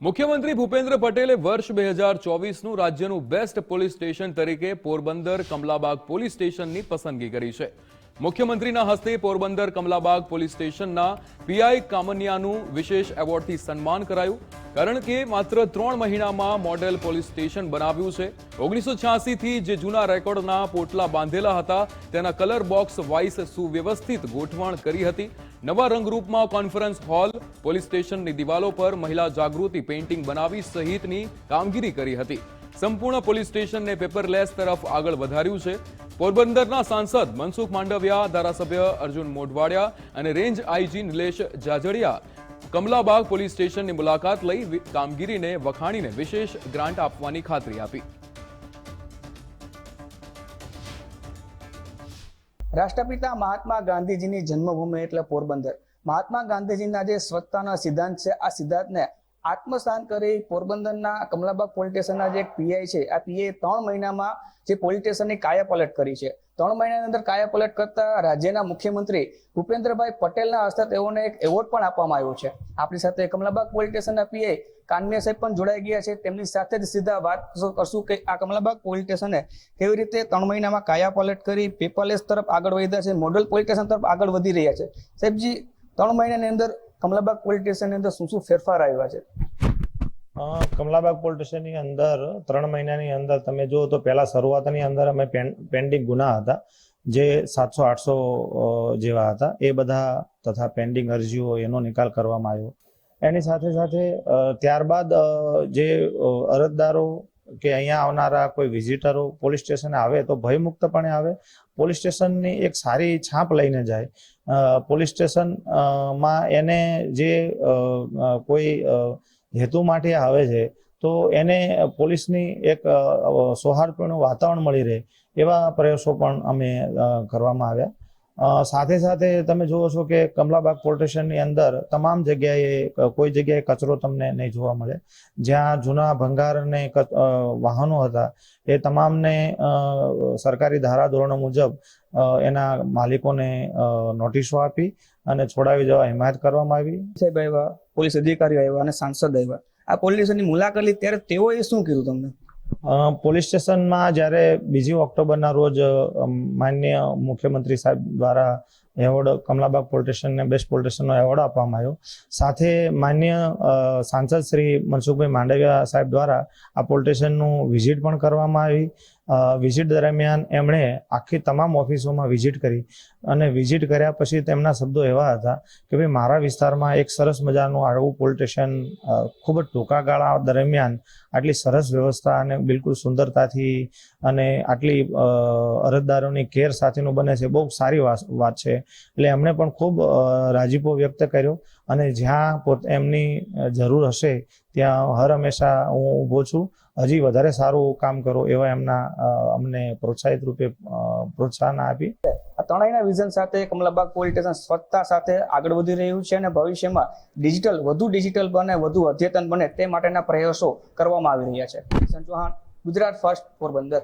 મુખ્યમંત્રી ભૂપેન્દ્ર પટેલે વર્ષ બે હજાર ચોવીસનું રાજ્યનું બેસ્ટ પોલીસ સ્ટેશન તરીકે પોરબંદર કમલાબાગ પોલીસ સ્ટેશનની પસંદગી કરી છે. મુખ્યમંત્રીના હસ્તે પોરબંદર કમલાબાગ પોલીસ સ્ટેશનના પીઆઈ કામનિયાનું વિશેષ એવોર્ડથી સન્માન કરાયું, કારણ કે માત્ર ત્રણ મહિનામાં મોડેલ પોલીસ સ્ટેશન બનાવ્યું છે. ઓગણીસો છ્યાસીથી જે જૂના રેકોર્ડના પોટલા બાંધેલા હતા, તેના કલર બોક્સ વાઇસ સુવ્યવસ્થિત ગોઠવણ કરી હતી. નવા રંગરૂપમાં કોન્ફરન્સ હોલ પોલીસ સ્ટેશનની દિવાલો પર મહિલા જાગૃતિ પેઇન્ટિંગ બનાવી સહિતની કામગીરી કરી હતી. સંપૂર્ણ પોલીસ સ્ટેશનને પેપરલેસ તરફ આગળ વધાર્યું છે. પોરબંદરના સાંસદ મનસુખ માંડવિયા, ધારાસભ્ય અર્જુન મોઢવાડિયા અને range IG Nilesh Jajadiya Kamlabag police સ્ટેશનની મુલાકાત લઈ કામગીરીને વખાણીને વિશેષ ગ્રાન્ટ આપવાની ખાતરી આપી. રાષ્ટ્રપિતા મહાત્મા ગાંધીજીની જન્મભૂમિ એટલે પોરબંદર. મહાત્મા ગાંધીજીના જે સ્વચ્છતાના સિદ્ધાંત છે, આ સિદ્ધાંતને આત્મસ્થાન કરી પોરબંદરના કમલાબાગ પોલીસ સ્ટેશનના જે પીઆઈ છે, આ પીઆઈ ત્રણ મહિનામાં જે પોલીસ સ્ટેશનની કાયાપલટ કરી છે. ત્રણ મહિનાની અંદર કાયાપલટ કરતા રાજ્યના મુખ્યમંત્રી ભૂપેન્દ્રભાઈ પટેલના હસ્તે તેઓને એક એવોર્ડ પણ આપવામાં આવ્યો છે. આપણી સાથે કમલાબાગ પોલીસ સ્ટેશનના પીઆઈ કાનમિયા સાહેબ પણ જોડાઈ ગયા છે. તેમની સાથે જ સીધા વાત કરશું કે આ કમલાબાગ પોલીસ સ્ટેશને કેવી રીતે ત્રણ મહિનામાં કાયાપલટ કરી, પેપરલેસ તરફ આગળ વધ્યા છે, મોડલ પોલીસ સ્ટેશન તરફ આગળ વધી રહ્યા છે. સાહેબજી ત્રણ મહિનાની અંદર કમલાબાગ પોલીસ સ્ટેશનની અંદર શું શું ફેરફાર આવ્યા છે? કમલાબાગ પોલીસ સ્ટેશનની અંદર ત્રણ મહિનાની અંદર તમે જુઓ તો પહેલા શરૂઆતની અંદર અમે પેન્ડિંગ ગુના હતા, જે સાતસો, આઠસો જેવા હતા, એ બધા તથા પેન્ડિંગ અરજીઓ એનો નિકાલ કરવામાં આવ્યો. એની સાથે સાથે ત્યારબાદ જે અરજદારો કે અહીંયા આવનારા કોઈ વિઝિટરો પોલીસ સ્ટેશને આવે તો ભયમુક્તપણે આવે. પોલીસ સ્ટેશનની એક સારી છાપ લઈને જાય. પોલીસ સ્ટેશનમાં એને જે કોઈ હેતુ માટે આવે છે, તો એને પોલીસની એક સૌહાર્દપૂર્ણ વાતાવરણ મળી રહે એવા પ્રયાસો પણ અમે કરવામાં આવ્યા. સાથે સાથે તમે જુઓ છો કે કમલાબાગ પોલીસ સ્ટેશનની અંદર તમામ જગ્યાએ કોઈ જગ્યાએ કચરો તમને નહીં જોવા મળે. જ્યાં જૂના ભંગાર અને વાહનો હતા એ તમામને સરકારી ધારાધોરણો મુજબ અ, એના માલિકોને નોટિસો આપી અને છોડાવી જવા હિમાયત કરવામાં આવી. સાહેબ આવ્યા પોલીસ અધિકારીઓ આવ્યા અને સાંસદ આવ્યા. આ પોલીસની મુલાકાત લીધી ત્યારે તેઓએ શું કીધું તમને? પોલીસ સ્ટેશનમાં જ્યારે બીજી ઓક્ટોબરના રોજ માન્ય મુખ્યમંત્રી સાહેબ દ્વારા એવોર્ડ કમલાબાગ પોલિટેશનને બેસ્ટ પોલિટેશનનો એવોર્ડ આપવામાં આવ્યો. સાથે માન્ય સાંસદ શ્રી મનસુખભાઈ માંડવિયા સાહેબ દ્વારા આ પોલિટેશનનું વિઝિટ પણ કરવામાં આવી. વિઝિટ દરમિયાન એમણે આખી તમામ ઓફિસોમાં વિઝિટ કરી અને વિઝિટ કર્યા પછી તેમના શબ્દો એવા હતા કે ભાઈ, મારા વિસ્તારમાં એક સરસ મજાનું આવું પોલિટેશન ખૂબ જ ટૂંકા ગાળા દરમિયાન આટલી સરસ વ્યવસ્થા અને બિલકુલ સુંદરતાથી અને આટલી અરજદારોની કેર સાથેનું બને છે. બહુ સારી વાત છે. એટલે એમણે પણ ખૂબ રાજીપો વ્યક્ત કર્યો. અને જ્યાં પોત, એમની જરૂર હશે, ત્યાં હર હંમેશા હું ઊભો છું. હજી વધારે સારું કામ કરો એવા એમના અમને પ્રોત્સાહિત રૂપે પ્રોત્સાહન આપી. ત્રણેયના વિઝન સાથે કમલાબાગ પોલીસ સ્ટેશન સ્વચ્છતા સાથે આગળ વધી રહ્યું છે અને ભવિષ્યમાં ડિજિટલ વધુ ડિજિટલ બને, વધુ અદ્યતન બને તે માટેના પ્રયાસો કરવામાં આવી રહ્યા છે. કિશન ચૌહાણ, ગુજરાત ફર્સ્ટ પોરબંદર.